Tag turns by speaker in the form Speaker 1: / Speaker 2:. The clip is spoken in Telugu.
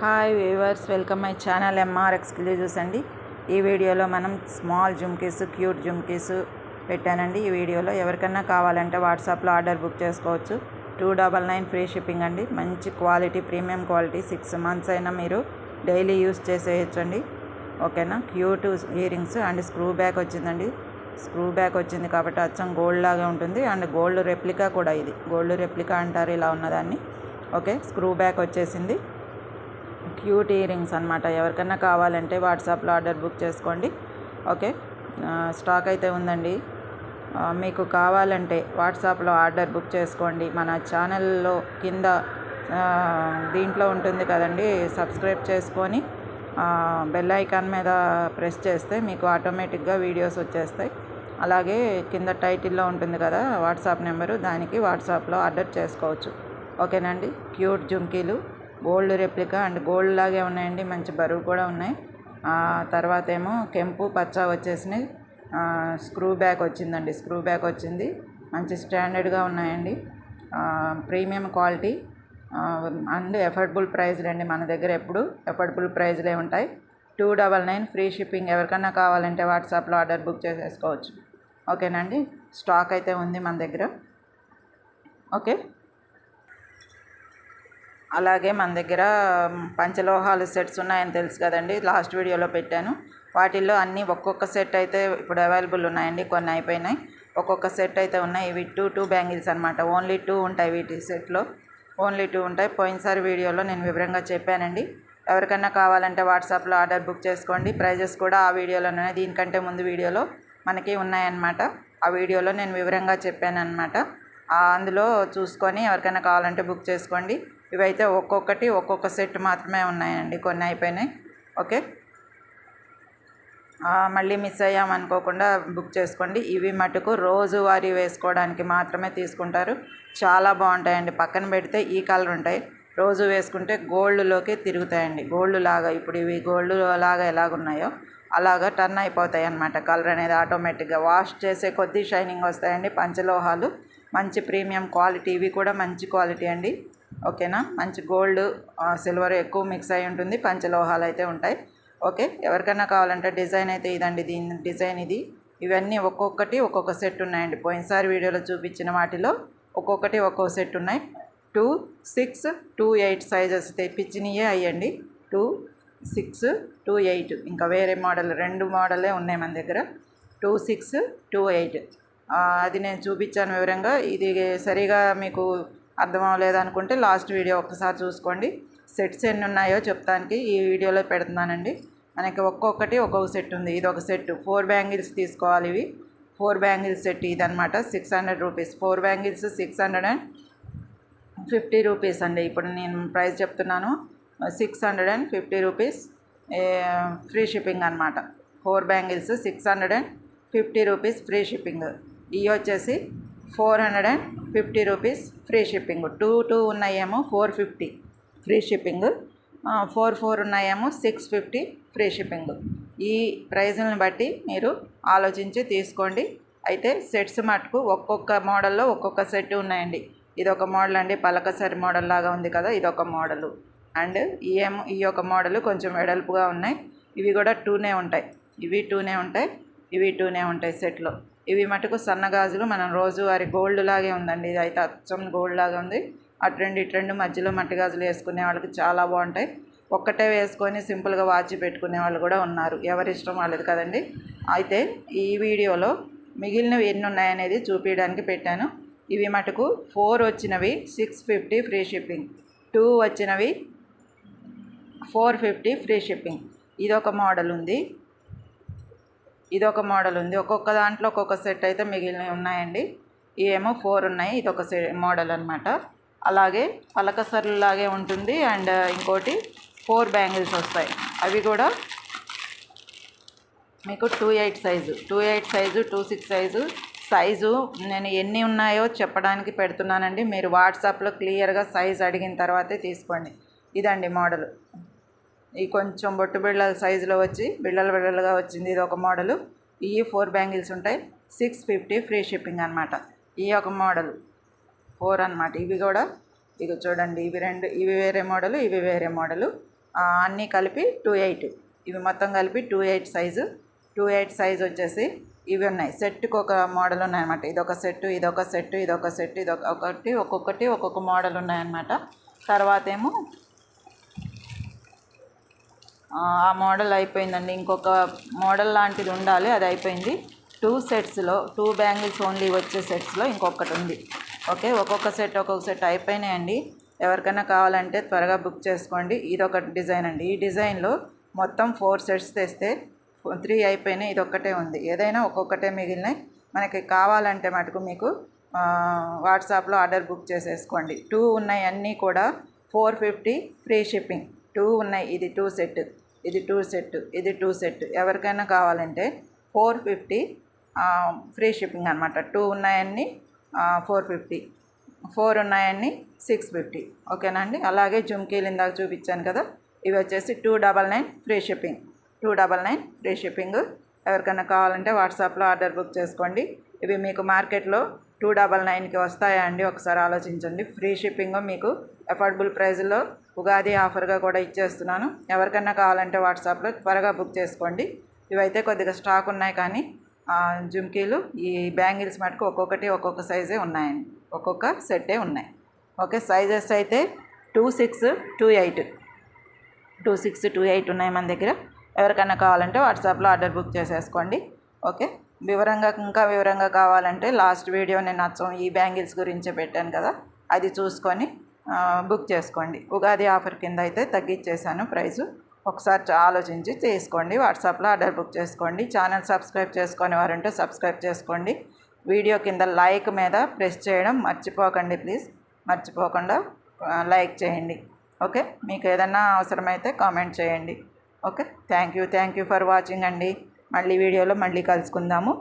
Speaker 1: Hi viewers welcome my channel MR exclusives అండి. ఈ వీడియోలో మనం స్మాల్ జుమ్కీస్ క్యూట్ జుమ్కీస్ పెట్టానండి. ఈ వీడియోలో ఎవరికన్నా కావాలంటే వాట్సాప్లో ఆర్డర్ బుక్ చేసుకోవచ్చు. Two double nine free shipping అండి. మంచి quality premium quality six months అయినా మీరు డైలీ యూస్ చేసేయచ్చు అండి ఓకేనా? Cute earrings and screw back వచ్చిందండి. స్క్రూ బ్యాక్ వచ్చింది కాబట్టి అచ్చం గోల్డ్ లాగా ఉంటుంది. అండ్ గోల్డ్ రెప్లికా కూడా ఇది. గోల్డ్ రెప్లికా అంటారు ఇలా ఉన్నదాన్ని. ఓకే? స్క్రూ బ్యాక్ వచ్చేసింది. క్యూట్ ఇయర్ రింగ్స్ అనమాట ఎవరికైనా కావాలంటే వాట్సాప్లో ఆర్డర్ బుక్ చేసుకోండి. ఓకే? స్టాక్ అయితే ఉందండి. మీకు కావాలంటే వాట్సాప్లో ఆర్డర్ బుక్ చేసుకోండి. మన ఛానల్లో కింద దీంట్లో ఉంటుంది కదండి సబ్స్క్రైబ్ చేసుకొని బెల్ ఐకాన్ మీద ప్రెస్ చేస్తే మీకు ఆటోమేటిక్గా వీడియోస్ వచ్చేస్తాయి. అలాగే కింద టైటిల్లో ఉంటుంది కదా వాట్సాప్ నెంబరు దానికి వాట్సాప్లో ఆర్డర్ చేసుకోవచ్చు. ఓకేనండి? క్యూట్ జుమ్కీలు గోల్డ్ రెప్లికా అండ్ గోల్డ్ లాగే ఉన్నాయండి. మంచి బరువు కూడా ఉన్నాయి. తర్వాత ఏమో కెంపు పచ్చ వచ్చేసినాయి. స్క్రూ బ్యాక్ వచ్చిందండి. స్క్రూ బ్యాక్ వచ్చింది. మంచి స్టాండర్డ్గా ఉన్నాయండి. Premium quality. అండ్ ఎఫర్డబుల్ ప్రైజ్లు అండి. మన దగ్గర ఎప్పుడు ఎఫర్డబుల్ ప్రైస్లే ఉంటాయి. Two double nine free shipping. ఎవరికన్నా కావాలంటే వాట్సాప్లో ఆర్డర్ బుక్ చేసేసుకోవచ్చు. ఓకేనండి స్టాక్ అయితే ఉంది మన దగ్గర. ఓకే? అలాగే మన దగ్గర పంచలోహాలు సెట్స్ ఉన్నాయని తెలుసు కదండి. లాస్ట్ వీడియోలో పెట్టాను. వాటిల్లో అన్నీ ఒక్కొక్క సెట్ అయితే ఇప్పుడు అవైలబుల్ ఉన్నాయండి. కొన్ని అయిపోయినాయి. ఒక్కొక్క సెట్ అయితే ఉన్నాయి. ఇవి టూ టూ బ్యాంగిల్స్ అనమాట ఓన్లీ టూ ఉంటాయి వీటి సెట్లో. ఓన్లీ టూ ఉంటాయి. పోయినసారి వీడియోలో నేను వివరంగా చెప్పానండి. ఎవరికన్నా కావాలంటే వాట్సాప్లో ఆర్డర్ బుక్ చేసుకోండి. ప్రైజెస్ కూడా ఆ వీడియోలోనే దీనికంటే ముందు వీడియోలో మనకి ఉన్నాయన్నమాట. ఆ వీడియోలో నేను వివరంగా చెప్పాను అనమాట అందులో చూసుకొని ఎవరికైనా కావాలంటే బుక్ చేసుకోండి. ఇవైతే ఒక్కొక్కటి ఒక్కొక్క సెట్ మాత్రమే ఉన్నాయండి. కొన్ని అయిపోయినాయి. ఓకే? మళ్ళీ మిస్ అయ్యామనుకోకుండా బుక్ చేసుకోండి. ఇవి మటుకు రోజువారీ వేసుకోవడానికి మాత్రమే తీసుకుంటారు. చాలా బాగుంటాయండి. పక్కన పెడితే ఈ కలర్ ఉంటాయి. రోజు వేసుకుంటే గోల్డ్లోకి తిరుగుతాయండి. గోల్డ్ లాగా ఇప్పుడు ఇవి గోల్డ్ లాగా ఎలాగున్నాయో అలాగా టర్న్ అయిపోతాయి అన్నమాట. కలర్ అనేది ఆటోమేటిక్గా వాష్ చేసే కొద్దీ షైనింగ్ వస్తాయండి. పంచలోహాలు మంచి ప్రీమియం క్వాలిటీ. ఇవి కూడా మంచి క్వాలిటీ అండి. ఓకేనా? మంచి గోల్డ్ సిల్వర్ ఎక్కువ మిక్స్ అయి ఉంటుంది పంచలోహాలు అయితే ఉంటాయి. ఓకే? ఎవరికైనా కావాలంటే డిజైన్ అయితే ఇదండి దీని డిజైన్ ఇది. ఇవన్నీ ఒక్కొక్కటి ఒక్కొక్క సెట్ ఉన్నాయండి. పోయినసారి వీడియోలో చూపించిన వాటిలో ఒక్కొక్కటి ఒక్కొక్క సెట్ ఉన్నాయి. Two six two eight sizes తెప్పించినయే అయ్యండి. Two six two eight. ఇంకా వేరే మోడల్ రెండు మోడలే ఉన్నాయి మన దగ్గర. Two six two eight. అది నేను చూపించాను వివరంగా. ఇది సరిగా మీకు అర్థం అవ్వలేదు అనుకుంటే లాస్ట్ వీడియో ఒకసారి చూసుకోండి. సెట్స్ ఎన్ని ఉన్నాయో చెప్తానికి ఈ వీడియోలో పెడుతున్నానండి. మనకి ఒక్కొక్కటి ఒక్కొక్క సెట్ ఉంది. ఇది ఒక సెట్. ఫోర్ బ్యాంగిల్స్ తీసుకోవాలి ఇవి. ఫోర్ బ్యాంగిల్స్ సెట్ ఇదనమాట six hundred rupees. Four bangles six hundred and fifty rupees అండి. ఇప్పుడు నేను ప్రైస్ చెప్తున్నాను. Six hundred and fifty rupees. Free shipping అనమాట four bangles six hundred and fifty rupees free shipping. ఇవి వచ్చేసి four hundred and fifty rupees free shipping. Two two ఉన్నాయేమో four fifty free shipping. Four four ఉన్నాయేమో సిక్స్ ఫిఫ్టీ ఫ్రీ షిప్పింగ్. ఈ ప్రైజ్ని బట్టి మీరు ఆలోచించి తీసుకోండి. అయితే సెట్స్ మటుకు ఒక్కొక్క మోడల్లో ఒక్కొక్క సెట్ ఉన్నాయండి. ఇది ఒక మోడల్ అండి పలకసరి మోడల్ లాగా ఉంది కదా ఇది ఒక మోడలు. అండ్ ఈ ఏమో ఈ యొక్క మోడల్ కొంచెం వెడల్పుగా ఉన్నాయి. ఇవి కూడా టూనే ఉంటాయి. ఇవి టూనే ఉంటాయి. ఇవి టూనే ఉంటాయి సెట్లో. ఇవి మటుకు సన్నగాజులు మనం రోజువారి గోల్డ్ లాగే ఉందండి. ఇది అయితే అచ్చం గోల్డ్ లాగా ఉంది. అటు రెండు ఇటు రెండు మధ్యలో మట్టి గాజులు వేసుకునే వాళ్ళకి చాలా బాగుంటాయి. ఒక్కటే వేసుకొని సింపుల్గా వాచి పెట్టుకునే వాళ్ళు కూడా ఉన్నారు. ఎవరి ఇష్టం వాళ్ళది కదండి. అయితే ఈ వీడియోలో మిగిలినవి ఎన్ని ఉన్నాయనేది చూపించడానికి పెట్టాను. ఇవి మటుకు ఫోర్ వచ్చినవి six fifty free shipping. Two వచ్చినవి ఫోర్ ఫిఫ్టీ ఫ్రీ షిప్పింగ్. ఇదొక మోడల్ ఉంది. ఇదొక మోడల్ ఉంది. ఒక్కొక్క దాంట్లో ఒక్కొక్క సెట్ అయితే మిగిలినవి ఉన్నాయండి. ఇవేమో ఫోర్ ఉన్నాయి. ఇదొక సె మోడల్ అనమాట అలాగే పలకసరులాగే ఉంటుంది. అండ్ ఇంకోటి ఫోర్ బ్యాంగిల్స్ వస్తాయి. అవి కూడా మీకు two eight size. Two eight size two six size. Size నేను ఎన్ని ఉన్నాయో చెప్పడానికి పెడుతున్నానండి. మీరు వాట్సాప్లో క్లియర్గా సైజ్ అడిగిన తర్వాతే తీసుకోండి. ఇదండి మోడల్. ఈ కొంచెం బొట్టు బిళ్ళల సైజులో వచ్చి బిళ్ళల బిళ్ళలుగా వచ్చింది ఇది ఒక మోడలు. ఈ ఫోర్ బ్యాంగిల్స్ ఉంటాయి. సిక్స్ ఫిఫ్టీ ఫ్రీ షిప్పింగ్ అనమాట ఈ ఒక మోడల్. ఫోర్ అనమాట ఇవి కూడా. ఇక చూడండి ఇవి రెండు ఇవి వేరే మోడలు ఇవి వేరే మోడలు. అన్నీ కలిపి టూ ఎయిట్. ఇవి మొత్తం కలిపి two eight size. Two eight size వచ్చేసి ఇవి ఉన్నాయి. సెట్కి ఒక మోడల్ ఉన్నాయన్నమాట. ఇదొక సెట్ ఇదొక సెట్ ఇదొక సెట్ ఇదొక ఒకటి ఒక్కొక్కటి ఒక్కొక్క మోడల్ ఉన్నాయన్నమాట. తర్వాత ఏమో ఆ మోడల్ అయిపోయిందండి. ఇంకొక మోడల్ లాంటిది ఉండాలి అది అయిపోయింది. టూ సెట్స్లో టూ బ్యాంగిల్స్ ఓన్లీ వచ్చే సెట్స్లో ఇంకొకటి ఉంది. ఓకే ఒక్కొక్క సెట్ ఒక్కొక్క సెట్ అయిపోయినాయండి. ఎవరికైనా కావాలంటే త్వరగా బుక్ చేసుకోండి. ఇది ఒక డిజైన్ అండి. ఈ డిజైన్లో మొత్తం ఫోర్ సెట్స్ తెస్తే త్రీ అయిపోయినాయి. ఇది ఒక్కటే ఉంది. ఏదైనా ఒక్కొక్కటే మిగిలినాయి. మనకి కావాలంటే మటుకు మీకు వాట్సాప్లో ఆర్డర్ బుక్ చేసేసుకోండి. టూ ఉన్నాయి అన్నీ కూడా four fifty free shipping two ఉన్నాయి. ఇది టూ సెట్. ఇది టూ సెట్. ఇది టూ సెట్. ఎవరికైనా కావాలంటే ఫోర్ ఫిఫ్టీ ఫ్రీ షిప్పింగ్ అనమాట టూ ఉన్నాయన్ని ఫోర్ ఫిఫ్టీ. ఫోర్ ఉన్నాయన్నీ సిక్స్ ఫిఫ్టీ. ఓకేనా అండి? అలాగే జుమ్కీలు ఇందాక చూపించాను కదా. ఇవి వచ్చేసి two double nine free shipping. Two double nine free shipping. ఎవరికైనా కావాలంటే వాట్సాప్లో ఆర్డర్ బుక్ చేసుకోండి. ఇవి మీకు మార్కెట్లో టూ డబల్ నైన్కి వస్తాయా అండి? ఒకసారి ఆలోచించండి. ఫ్రీ షిప్పింగ్ మీకు అఫోర్డబుల్ ప్రైస్లో ఉగాది ఆఫర్గా కూడా ఇచ్చేస్తున్నాను. ఎవరికైనా కావాలంటే వాట్సాప్లో త్వరగా బుక్ చేసుకోండి. ఇవైతే కొద్దిగా స్టాక్ ఉన్నాయి కానీ జుమ్కీలు ఈ బ్యాంగిల్స్ మటుకు ఒక్కొక్కటి ఒక్కొక్క సైజే ఉన్నాయండి. ఒక్కొక్క సెట్టే ఉన్నాయి. ఓకే సైజెస్ అయితే two six two eight. Two six two eight ఉన్నాయి మన దగ్గర. ఎవరికైనా కావాలంటే వాట్సాప్లో ఆర్డర్ బుక్ చేసేసుకోండి. ఓకే? వివరంగా ఇంకా వివరంగా కావాలంటే లాస్ట్ వీడియో నేను నచ్చం ఈ బ్యాంగిల్స్ గురించి పెట్టాను కదా అది చూసుకొని బుక్ చేసుకోండి. ఉగాది ఆఫర్ కింద అయితే తగ్గించేశాను ప్రైజు. ఒకసారి ఆలోచించి చేసుకోండి. వాట్సాప్లో ఆర్డర్ బుక్ చేసుకోండి. ఛానల్ సబ్స్క్రైబ్ చేసుకొని వారంటే సబ్స్క్రైబ్ చేసుకోండి. వీడియో కింద లైక్ మీద ప్రెస్ చేయడం మర్చిపోకండి ప్లీజ్. మర్చిపోకుండా లైక్ చేయండి. ఓకే? మీకు ఏదన్నా అవసరమైతే కామెంట్ చేయండి. Okay? Thank you. Thank you for watching అండి. మళ్ళీ వీడియోలో మళ్ళీ కలుసుకుందాము.